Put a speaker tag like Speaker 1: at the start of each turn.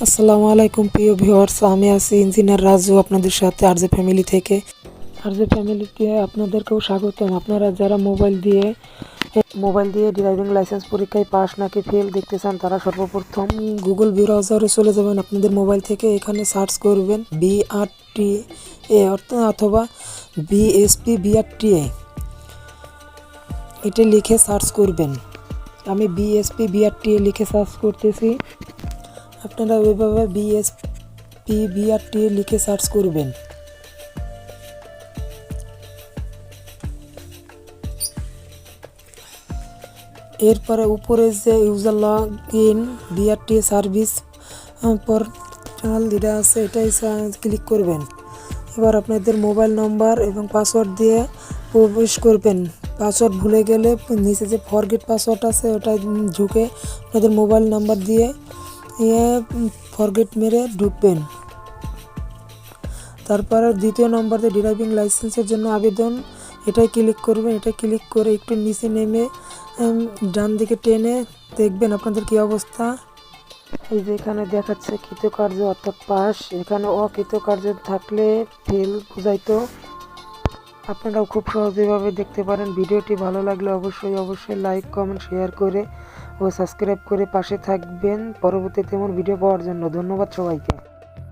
Speaker 1: আসসালামু আলাইকুম, প্রিয় ভিউয়ার্স। আমি আছি ইঞ্জিনিয়ার রাজু আপনাদের সাথে আরজে ফ্যামিলি থেকে। আরজে ফ্যামিলিতে আপনাদেরকেও স্বাগতম। আপনারা যারা মোবাইল দিয়ে মোবাইল দিয়ে ড্রাইভিং লাইসেন্স পরীক্ষায় পাস নাকি ফেল দেখতে চান তারা সর্বপ্রথম গুগল ব্রাউজারে চলে যাবেন আপনাদের মোবাইল থেকে। এখানে সার্চ করবেন বিআরটি এ অথবা বিএসপি বিআরটি এ এটা লিখে সার্চ করবেন। আমি বিএসপি বিআরটি লিখে সার্চ করতেছি। আপনারা ওইভাবে বিএসপি বিআরটি লিখে সার্চ করবেন। এরপরে উপরে যে user log in BRT service portal যেটা আছে, এটাই ক্লিক করবেন। এবার আপনাদের মোবাইল নম্বর এবং পাসওয়ার্ড দিয়ে প্রবেশ করবেন। পাসওয়ার্ড ভুলে গেলে নিচে যে ফরগেট পাসওয়ার্ড আছে, ওটা ঢুকে আপনাদের মোবাইল নাম্বার দিয়ে ফরগেট মেরে ঢুকবেন। তারপরে দ্বিতীয় নম্বরে ড্রাইভিং লাইসেন্সের জন্য আবেদন, এটাই ক্লিক করবেন এটা ক্লিক করে একটু নিচে নেমে ডান দিকে টেনে দেখবেন আপনাদের কি অবস্থা। এই যে এখানে দেখাচ্ছে কৃতকার্য অর্থাৎ পাস এখানে অকৃতকার্য থাকলে ফেল বুঝাইতো। আপনারাও খুব সহজেভাবে দেখতে পারেন। ভিডিওটি ভালো লাগলে অবশ্যই অবশ্যই লাইক কমেন্ট শেয়ার করে ও সাবস্ক্রাইব করে পাশে থাকবেন। পরবর্তীতে আমার ভিডিও পাওয়ার জন্য ধন্যবাদ সবাইকে।